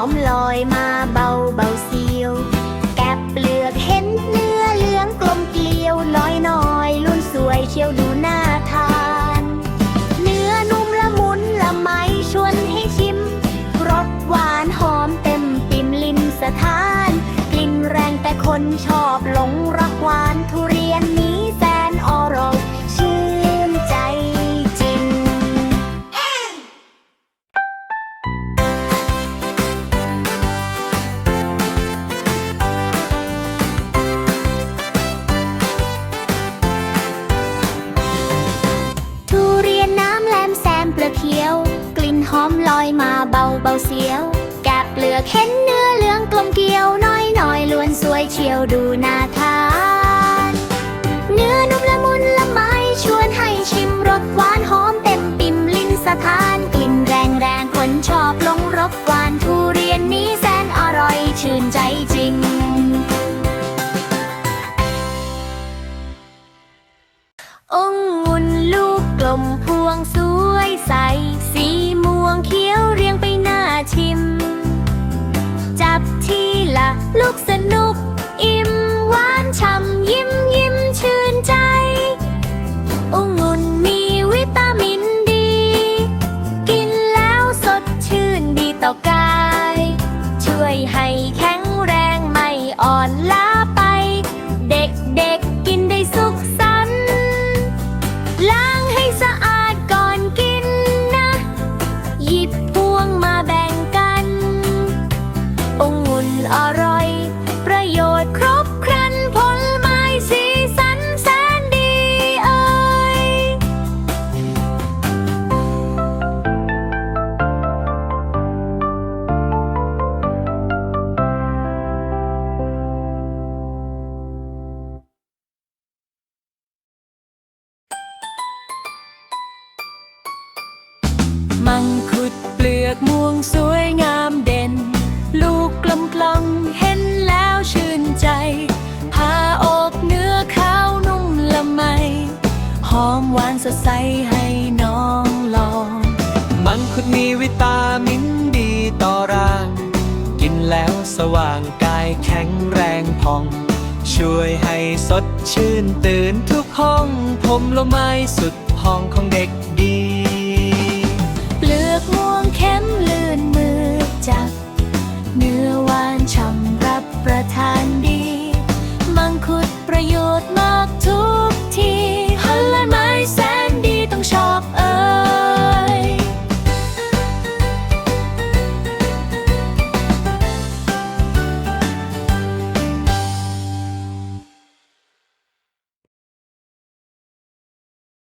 อมลอยมาเบาเบาเสียว แกบเปลือกเห็นเนื้อเหลืองกลมเกลียวน้อยน้อยลุ่นสวยเชียวดูน่าทาน เนื้อนุ่มละมุนละไมชวนให้ชิมรสหวานหอมเต็มปิ่มลิ้นสทาน กลิ่นแรงแต่คนชอบหลงรักหวานทุเรียนนี้ หอมลอยมาเบาเบาเสียว แกะเปลือกเห็นเนื้อเหลืองกลมเกลียวน้อยน่อยล้วนสวยเชียวดูน่าทาน เนื้อนุ่มละมุนละไมชวนให้ชิมรสหวานหอมเต็มปิ่มลิ้นสะท้านกลิ่นแรงแรงคนชอบลงรบหวานทุเรียนนี้แสนอร่อยชื่นใจจริงองุ่นลู แข็งแรงไม่อ่อนล้า มังคุดเปลือกม่วงสวยงามเด่น ลูกกลมกลมๆเห็นแล้วชื่นใจผ่าออกเนื้อขาวนุ่มละไม หอมหวานสดใสให้น้องลอง มังคุดมีวิตามินดีต่อร่าง กินแล้วสว่างกายแข็งแรงพอง ช่วยให้สดชื่นตื่นทุกห้อง ผมละไม้สุดพองของเด็กดี